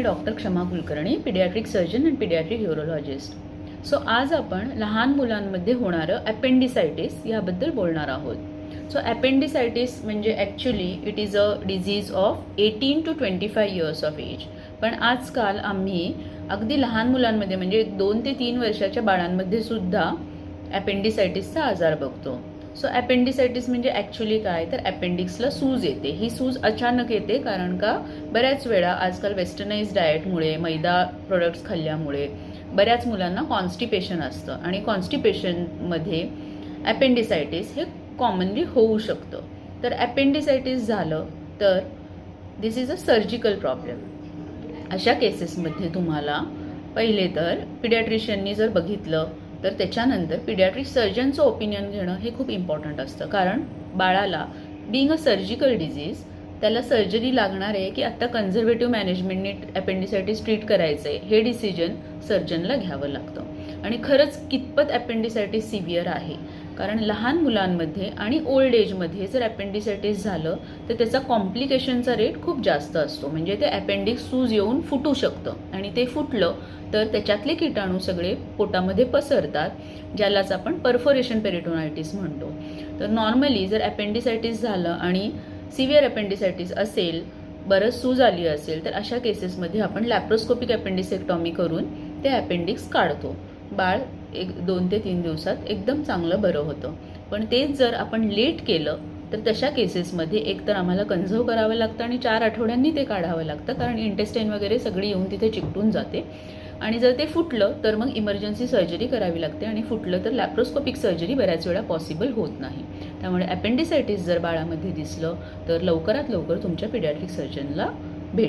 Me doctor Kshama Kulkarni pediatric surgeon and pediatric urologist so आज आपण लहान मुलांमध्ये होणारं अपेंडिसायटिस याबद्दल बोलणार आहोत. सो अपेंडिसायटिस म्हणजे actually it is a disease of eighteen to twenty five years of age पण आजकाल आम्ही अगदी लहान मुलांमध्ये म्हणजे दोन ते तीन वर्षाच्या बाळांमध्ये सुद्धा अपेंडिसायटिसचा आजार बघतो. सो ॲपेंडिसायटिस म्हणजे ॲक्च्युली काय? तर ॲपेंडिक्सला सूज येते. ही सूज अचानक येते कारण का? बऱ्याच वेळा आजकाल वेस्टर्नाइज डाएटमुळे मैदा प्रोडक्ट्स खाल्ल्यामुळे बऱ्याच मुलांना कॉन्स्टिपेशन असतं. आणि कॉन्स्टिपेशनमध्ये ॲपेंडिसायटिस हे कॉमनली होऊ शकतं. तर ॲपेंडिसायटिस झालं तर this is a surgical problem अशा केसेसमध्ये तुम्हाला पहिले तर पिडियाट्रिशियननी जर बघितलं तर त्याच्यानंतर पिडियाट्रिक सर्जनचं ओपिनियन घेणं हे खूप इम्पॉर्टंट असतं. कारण बाळाला बिंग अ सर्जिकल डिझीज त्याला सर्जरी लागणार आहे की आत्ता कन्झर्वेटिव्ह मॅनेजमेंटने अपेंडिसायटिस ट्रीट करायचं आहे हे डिसिजन सर्जनला घ्यावं लागतं. आणि खरंच कितपत अपेंडिसायटिस सिव्हिअर आहे? कारण लहान मुलांमध्ये आणि ओल्ड एजमध्ये जर ॲपेंडिसायटिस झालं तर त्याचा कॉम्प्लिकेशनचा रेट खूप जास्त असतो. म्हणजे ते ॲपेंडिक्स सूज येऊन फुटू शकतं. आणि ते फुटलं तर त्याच्यातले किटाणू सगळे पोटामध्ये पसरतात ज्यालाच आपण परफोरेशन पेरिटोनायटिस म्हणतो. तर नॉर्मली जर ॲपेंडिसायटिस झालं आणि सिव्हिअर ॲपेंडिसायटिस असेल बरंच सूज आली असेल तर अशा केसेसमध्ये आपण लॅप्रोस्कोपिक ॲपेंडिसेक्टॉमी करून ते ॲपेंडिक्स काढतो. बाळ एक दोन ते तीन दिवसात एकदम चांगलं बरं होतं. पण तेच जर आपण लेट केलं तर तशा केसेसमध्ये एकतर आम्हाला कन्झर्व करावं लागतं आणि चार आठवड्यांनी ते काढावं लागतं कारण इंटेस्टाईन वगैरे सगळी येऊन तिथे चिकटून जाते. आणि जर ते फुटलं तर मग इमर्जन्सी सर्जरी करावी लागते आणि फुटलं तर लॅप्रोस्कोपिक सर्जरी बऱ्याच वेळा पॉसिबल होत नाही. त्यामुळे ॲपेंडिसायटिस जर बाळामध्ये दिसलं तर लवकरात लवकर तुमच्या पिडॅट्रिक सर्जनला भेटा.